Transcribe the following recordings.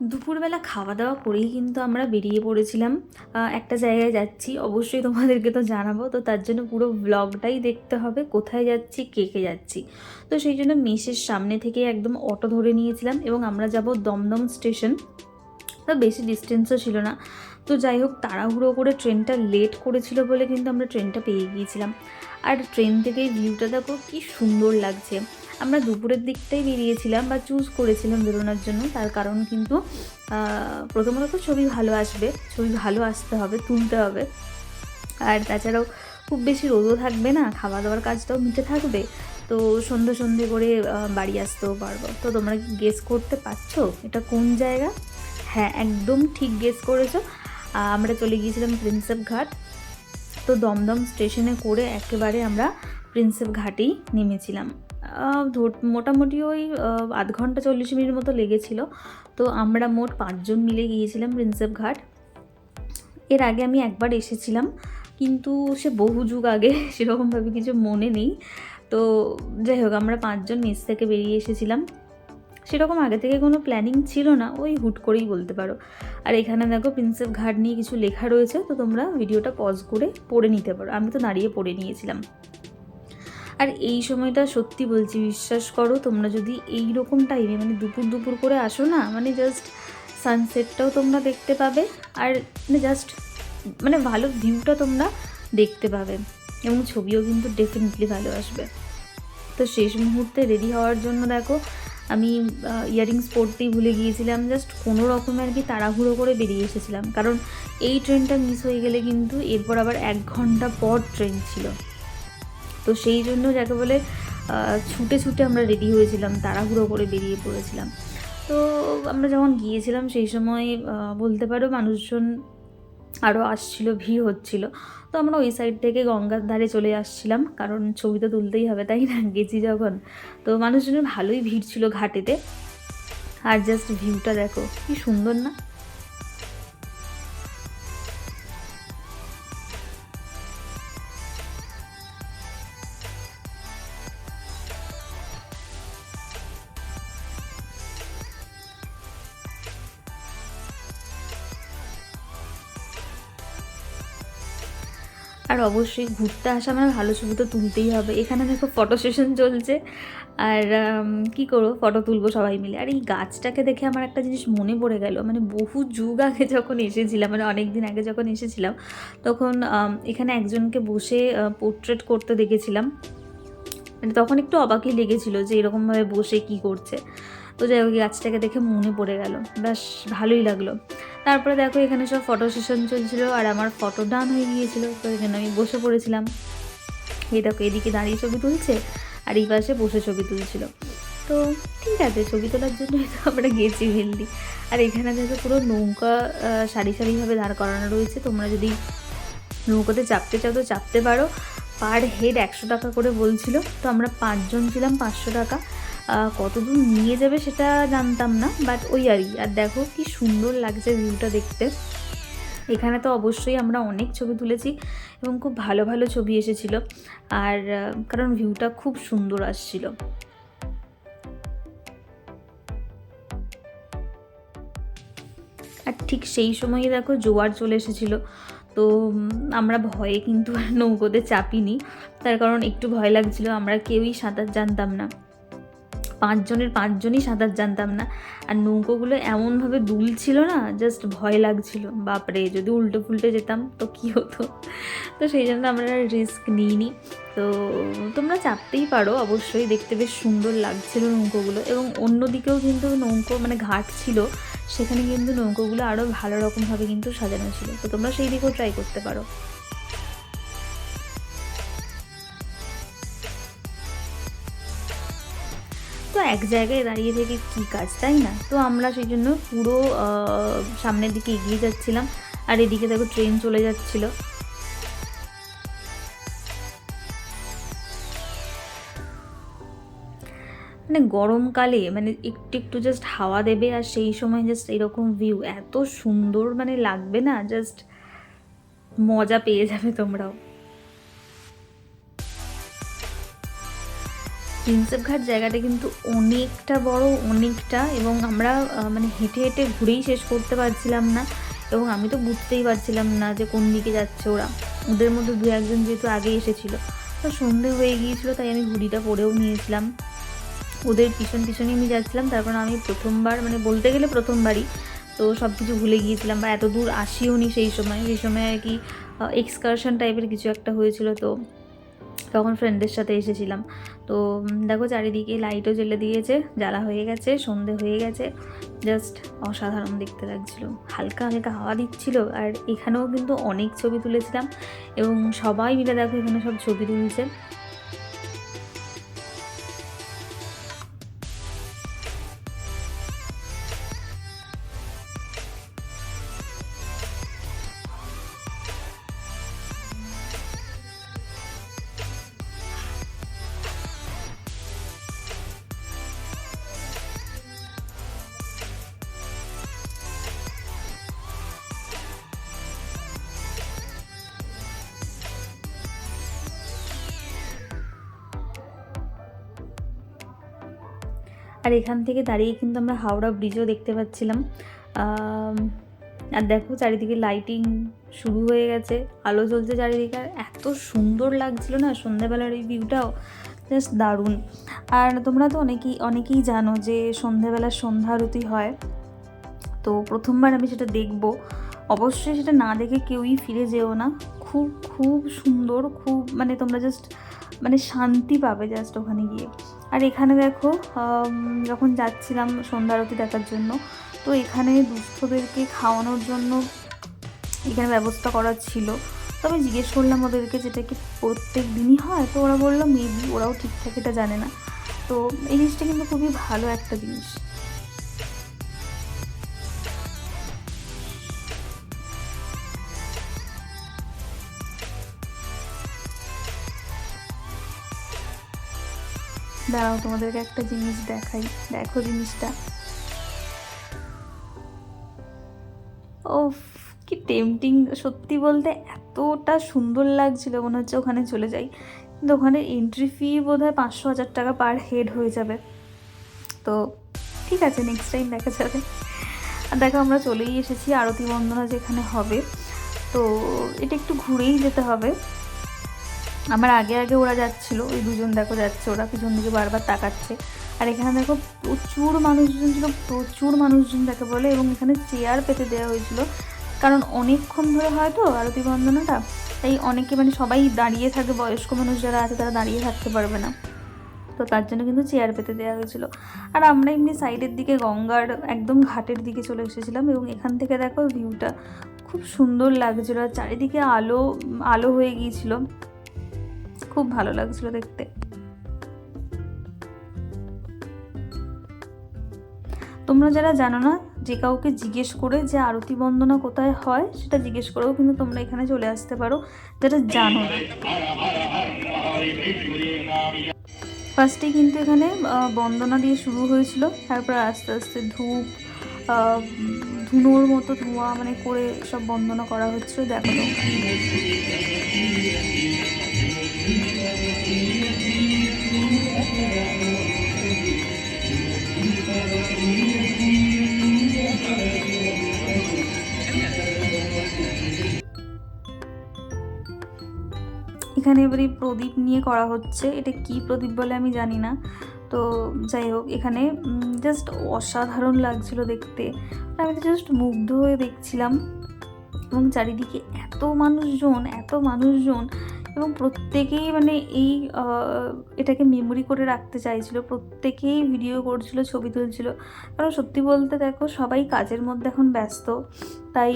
দুপুরবেলা খাওয়া দাওয়া করেই কিন্তু আমরা বেরিয়ে পড়েছিলাম। একটা জায়গায় যাচ্ছি। অবশ্যই তোমাদেরকে তো জানাব। তো তার জন্য পুরো ব্লগটাই দেখতে হবে। কোথায় যাচ্ছি, কে কে যাচ্ছি? তো সেই জন্য মেসের সামনে থেকে একদম অটো ধরে নিয়েছিলাম এবং আমরা যাব দমদম স্টেশন। তো বেশি ডিস্টেন্সও ছিল না। তো যাই হোক, তাড়াহুড়ো করে ট্রেনটা লেট করেছিল বলে কিন্তু আমরা ট্রেনটা পেয়ে গিয়েছিলাম। আর ট্রেন থেকে ভিউটা দেখো, কি সুন্দর লাগছে। আমরা দুপুরের দিকটাই বেরিয়েছিলাম বা চুজ করেছিলাম বেরোনোর জন্য। তার কারণ কিন্তু প্রথমত ছবি ভালো আসবে, ছবি ভালো আসতে হবে, তুলতে হবে। আর তাছাড়াও খুব বেশি রোদও থাকবে না খাওয়া দাওয়ার কাজটাও মিটে থাকবে। তো সন্ধে সন্ধে করে বাড়ি আসতেও পারব। তো তোমরা কি গেস করতে পারছ এটা কোন জায়গা? হ্যাঁ একদম ঠিক গেস করেছ। আমরা চলে গিয়েছিলাম প্রিন্সেপ ঘাট। তো দমদম স্টেশনে করে একেবারে আমরা প্রিন্সেপ ঘাটেই নেমেছিলাম। মোটামুটি ওই আধ ঘণ্টা চল্লিশ মিনিট মতো লেগেছিল। তো আমরা মোট পাঁচজন মিলে গিয়েছিলাম প্রিন্সেপ ঘাট। এর আগে আমি একবার এসেছিলাম, কিন্তু সে বহু যুগ আগে, সেরকমভাবে কিছু মনে নেই। তো যাই হোক, আমরা পাঁচজন মেস থেকে বেরিয়ে এসেছিলাম। সেরকম আগে থেকে কোনো প্ল্যানিং ছিল না, ওই হুট করেই বলতে পারো। আর এখানে দেখো প্রিন্সেপ ঘাট নিয়ে কিছু লেখা রয়েছে, তো তোমরা ভিডিওটা পজ করে পড়ে নিতে পারো। আমি তো দাঁড়িয়ে পড়ে নিয়েছিলাম। আর এই সময়টা সত্যি বলছি, বিশ্বাস করো, তোমরা যদি এই রকম টাইমে মানে দুপুর দুপুর করে আসো না মানে জাস্ট সানসেটটাও তোমরা দেখতে পাবে আর মানে জাস্ট মানে ভালো ভিউটা তোমরা দেখতে পাবে এবং ছবিও কিন্তু ডেফিনেটলি ভালো আসবে। তো শেষ মুহূর্তে রেডি হওয়ার জন্য দেখো, আমি ইয়ারিংস পরতেই ভুলে গিয়েছিলাম জাস্ট কোনো রকমে আর কি তাড়াহুড়ো করে বেরিয়ে এসেছিলাম। কারণ এই ট্রেনটা মিস হয়ে গেলে কিন্তু এরপর আবার এক ঘণ্টা পর ট্রেন ছিল। তো সেই জন্য যাকে বলে ছুটে ছুটে আমরা রেডি হয়েছিলাম, তাড়াহুড়ো করে বেরিয়ে পড়েছিলাম। তো আমরা যখন গিয়েছিলাম সেই সময় বলতে পারো মানুষজন আরও আসছিল, ভিড় হচ্ছিল। তো আমরা ওই সাইড থেকে গঙ্গার ধারে চলে আসছিলাম, কারণ ছবি তো তুলতেই হবে, তাই না? গেছি যখন। তো মানুষজনের ভালোই ভিড় ছিল ঘাটেতে। আর জাস্ট ভিউটা দেখো, কি সুন্দর না? আর অবশ্যই ঘুরতে আসা মানে ভালো ছবি তো তুলতেই হবে। এখানে দেখো ফটো সেশন চলছে। আর কি করব? ফটো তুলবো সবাই মিলে। আর এই গাছটাকে দেখে আমার একটা জিনিস মনে পড়ে গেল। মানে বহু যুগ আগে যখন এসেছিলাম মানে অনেক দিন আগে যখন এসেছিলাম, তখন এখানে একজনকে বসে পোর্ট্রেট করতে দেখেছিলাম। মানে তখন একটু অবাকই লেগেছিল যে এরকমভাবে বসে কি করছে। তো যাই হোক গাছটাকে দেখে মনে পড়ে গেল। বেশ ভালোই লাগল। তারপরে দেখো এখানে সব ফটো সেশন চলছিল আর আমার ফটো ডান হয়ে গিয়েছিল, তো এখানে আমি বসে পড়েছিলাম। এই দেখো, এদিকে দাঁড়িয়ে ছবি তুলছে আর এই পাশে বসে ছবি তুলছিল। তো ঠিক আছে, ছবি তোলার জন্য তো আমরা গেছি মেনলি আর এখানে দেখো পুরো নৌকা সারি সারিভাবে দাঁড় করানো রয়েছে। তোমরা যদি নৌকাতে চাপতে চাও তো চাপতে পারো। পার হেড একশো টাকা করে বলছিল। তো আমরা পাঁচজন ছিলাম, পাঁচশো টাকা। কতদূর নিয়ে যাবে সেটা জানতাম না বাট ওই আর কি। আর দেখো কি সুন্দর লাগছে ভিউটা দেখতে। এখানে তো অবশ্যই আমরা অনেক ছবি তুলেছি এবং খুব ভালো ভালো ছবি এসেছিল। আর কারণ ভিউটা খুব সুন্দর আসছিল। আর ঠিক সেই সময়ই দেখো জোয়ার চলে এসেছিল। তো আমরা ভয়ে কিন্তু নৌকোতে চাপিনি। তার কারণ একটু ভয় লাগছিল, আমরা কেউই সাঁতার জানতাম না। পাঁচজনের, পাঁচজনই সাঁতার জানতাম না। আর নৌকোগুলো এমনভাবে দুলছিল না জাস্ট ভয় লাগছিল। বাপরে, যদি উল্টে ফুলটে যেতাম তো কী হতো? তো সেই জন্য আমরা রিস্ক নিইনি। তো তোমরা চাপতেই পারো, অবশ্যই দেখতে বেশ সুন্দর লাগছিল নৌকোগুলো। এবং অন্যদিকেও কিন্তু নৌকো মানে ঘাট ছিল, সেখানে কিন্তু নৌকোগুলো আরও ভালো রকমভাবে কিন্তু সাজানো ছিল। তো তোমরা সেই দিকেও ট্রাই করতে পারো। তো এক জায়গায় দাঁড়িয়ে থেকে কি কাজ, তাই না? তো আমরা সেই জন্য পুরো সামনের দিকে এগিয়ে যাচ্ছিলাম। আর এদিকে দেখো ট্রেন চলে যাচ্ছিল। মানে গরমকালে মানে একটু একটু জাস্ট হাওয়া দেবে আর সেই সময় জাস্ট এরকম ভিউ এত সুন্দর মানে লাগবে না জাস্ট মজা পেয়ে যাবে তোমরাও। প্রিন্সেপ ঘাট জায়গাটা কিন্তু অনেকটা বড়, অনেকটা এবং আমরা মানে হেঁটে হেঁটে ঘুরেই শেষ করতে পারছিলাম না এবং আমি তো বুঝতেই পারছিলাম না যে কোন দিকে যাচ্ছে ওরা। ওদের মধ্যে দু একজন যেহেতু আগে এসেছিল, তো সন্ধে হয়ে গিয়েছিল তাই আমি ঘুড়িটা পরেও নিয়েছিলাম। ওদের পিছন পিছনই আমি যাচ্ছিলাম তারপর আমি প্রথমবার মানে বলতে গেলে প্রথমবারই, তো সব কিছু ভুলে গিয়েছিলাম বা এত দূর আসিও নি সেই সময়। সেই সময় আর কি এক্সকারশন টাইপের কিছু একটা হয়েছিল, তো তখন ফ্রেন্ডদের সাথে এসেছিলাম। তো দেখো চারিদিকে লাইটও জ্বেলে দিয়েছে, জ্বালা হয়ে গেছে, সন্ধে হয়ে গেছে। জাস্ট অসাধারণ দেখতে লাগছিল। হালকা হালকা হাওয়া দিচ্ছিল আর এখানেও কিন্তু অনেক ছবি তুলেছিলাম এবং সবাই মিলে দেখো এখানে সব ছবি তুলছে। আর এখান থেকে দাঁড়িয়ে কিন্তু আমরা হাওড়া ব্রিজও দেখতে পাচ্ছিলাম। আর দেখো চারিদিকে লাইটিং শুরু হয়ে গেছে, আলো জ্বলছে চারিদিকে, আর এত সুন্দর লাগছিল না সন্ধ্যাবেলার এই ভিউটাও জাস্ট দারুণ। আর তোমরা তো অনেকেই অনেকেই জানো যে সন্ধ্যাবেলার সন্ধ্যা আরতি হয়। তো প্রথমবার আমি সেটা দেখব। অবশ্যই সেটা না দেখে কেউই ফিরে যেও না। খুব খুব সুন্দর, খুব মানে তোমরা জাস্ট মানে শান্তি পাবে জাস্ট ওখানে গিয়ে। আর এখানে দেখো যখন যাচ্ছিলাম সন্ধ্যা আরতি দেখার জন্য, তো এখানে দুস্থদেরকে খাওয়ানোর জন্য এখানে ব্যবস্থা করা ছিল। তো আমি জিজ্ঞেস করলাম ওদেরকে যেটা কি প্রত্যেক দিনই হয়? তো ওরা বলল মেবি ওরাও ঠিকঠাক এটা জানে না। তো এই জিনিসটা কিন্তু খুবই ভালো একটা জিনিস। দাঁড়াও, তোমাদেরকে একটা জিনিস দেখাই। দেখো জিনিসটা। ও কি টেম্পটিং সত্যি বলতে এতটা সুন্দর লাগছিল মনে হচ্ছে ওখানে চলে যাই। কিন্তু ওখানে এন্ট্রি ফি বোধ হয় পাঁচশো হাজার টাকা পার হেড হয়ে যাবে। তো ঠিক আছে নেক্সট টাইম দেখা যাবে। আর দেখো, আমরা চলেই এসেছি আরতি বন্দনা যেখানে হবে। তো এটা একটু ঘুরেই যেতে হবে। আমার আগে আগে ওরা যাচ্ছিল, ওই দুজন দেখো যাচ্ছে, ওরা পিছন দিকে বারবার তাকাচ্ছে। আর এখানে দেখো প্রচুর মানুষজন ছিল, প্রচুর মানুষজন যাকে বলে, এবং এখানে চেয়ার পেতে দেওয়া হয়েছিল। কারণ অনেকক্ষণ ধরে হয় তো আরতি বন্দনাটা, তাই অনেকে মানে সবাই দাঁড়িয়ে থাকে, বয়স্ক মানুষ যারা আছে তারা দাঁড়িয়ে থাকতে পারবে না। তো তার জন্য কিন্তু চেয়ার পেতে দেওয়া হয়েছিল। আর আমরা এমনি সাইডের দিকে গঙ্গার একদম ঘাটের দিকে চলে এসেছিলাম, এবং এখান থেকে দেখো ভিউটা খুব সুন্দর লাগছিল। আর চারিদিকে আলো আলো হয়ে গিয়েছিল। খুব ভালো লাগছিল দেখতে। তোমরা যারা জানো না, যে কাউকে জিজ্ঞেস করে যে আরতি বন্দনা কোথায় হয়, সেটা জিজ্ঞেস করেও কিন্তু তোমরা এখানে চলে আসতে পারো। যেটা জানো। না ফার্স্টে কিন্তু এখানে বন্দনা দিয়ে শুরু হয়েছিল। তারপর আস্তে আস্তে ধূপ ধুনোর মতো ধোঁয়া মানে করে সব বন্দনা করা হচ্ছে দেখো এখানে এবার এই প্রদীপ নিয়ে করা হচ্ছে। এটা কি প্রদীপ বলে আমি জানি না। তো যাই হোক, এখানে জাস্ট অসাধারণ লাগছিল দেখতে। আমি তো জাস্ট মুগ্ধ হয়ে দেখছিলাম। এবং চারিদিকে এত মানুষজন এত মানুষজন। এবং প্রত্যেকেই মানে এই এটাকে মেমোরি করে রাখতে চাইছিল, প্রত্যেকেই ভিডিও করছিল, ছবি তুলছিল। কারণ সত্যি বলতে দেখো, সবাই কাজের মধ্যে এখন ব্যস্ত। তাই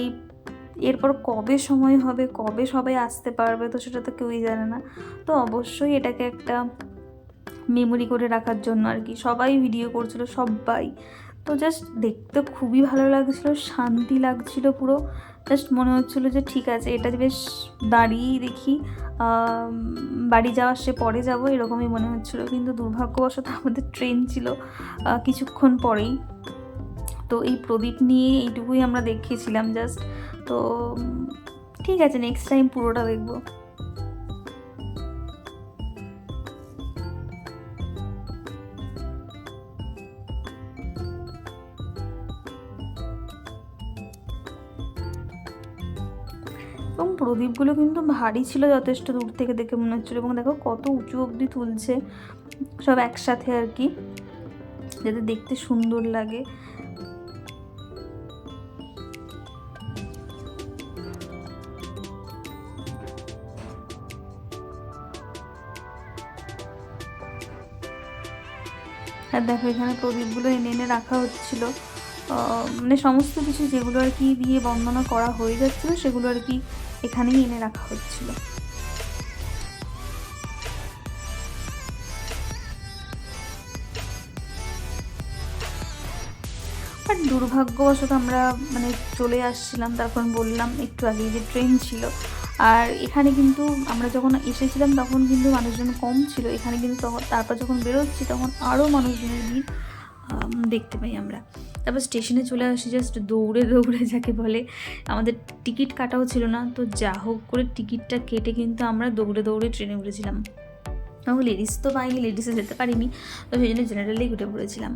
এরপর কবে সময় হবে, কবে সবাই আসতে পারবে, তো সেটা তো কেউই জানে না। তো অবশ্যই এটাকে একটা মেমোরি করে রাখার জন্য আর কি। সবাই ভিডিও করছিল, সবাই। তো জাস্ট দেখতে খুবই ভালো লাগছিল, শান্তি লাগছিল পুরো। জাস্ট মনে হচ্ছিল যে ঠিক আছে, এটা বেশ দাঁড়িয়েই দেখি। বাড়ি যাওয়ার সে পরে যাব, এরকমই মনে হচ্ছিল। কিন্তু দুর্ভাগ্যবশত আমাদের ট্রেন ছিল কিছুক্ষণ পরেই। তো এই প্রদীপ নিয়ে এইটুকুই আমরা দেখেছিলাম জাস্ট। তো ঠিক আছে নেক্সট টাইম পুরোটা দেখব। প্রদীপগুলো কিন্তু ভারী ছিল যথেষ্ট দূর থেকে দেখে মনে হচ্ছিল। এবং দেখো কত উঁচু অবধি তুলছে সব একসাথে আর কি, যাতে দেখতে সুন্দর লাগে। আর দেখো এখানে প্রদীপগুলো এনে এনে রাখা হচ্ছিল। মানে সমস্ত কিছু যেগুলো আর কি দিয়ে বন্দনা করা হয়ে যাচ্ছিল, সেগুলো আর কি এখানেই এনে রাখা হচ্ছিল। দুর্ভাগ্যবশত আমরা মানে চলে আসছিলাম, তারপর বললাম একটু আগে যে ট্রেন ছিল। আর এখানে কিন্তু আমরা যখন এসেছিলাম, তখন কিন্তু মানুষজন কম ছিল। এখানে কিন্তু তখন, তারপর যখন বেরোচ্ছি, তখন আরও মানুষজনের ভিড় দেখতে পাই আমরা। তারপর স্টেশনে চলে আসি জাস্ট দৌড়ে দৌড়ে যাকে বলে। আমাদের টিকিট কাটাও ছিল না, তো যা হোক করে টিকিটটা কেটে কিন্তু আমরা দৌড়ে দৌড়ে ট্রেনে উঠেছিলাম। এবং লেডিস তো পাইনি লেডিসে যেতে পারিনি, তো সেই জন্য জেনারেলেই উঠে পড়েছিলাম।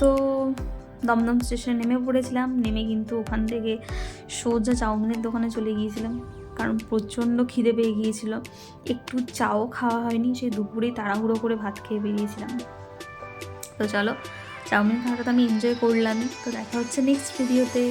তো দমদম স্টেশনে নেমে পড়েছিলাম, নেমে কিন্তু ওখান থেকে সোজা চাউমিনের দোকানে চলে গিয়েছিলাম। কারণ প্রচণ্ড খিদে পেয়ে গিয়েছিল। একটু চাও খাওয়া হয়নি সেই দুপুরেই তাড়াহুড়ো করে ভাত খেয়ে বেরিয়েছিলাম। তো চলো, চাউমিন খাওয়াটা তো আমি এনজয় করলামই। তো দেখা হচ্ছে নেক্সট ভিডিওতে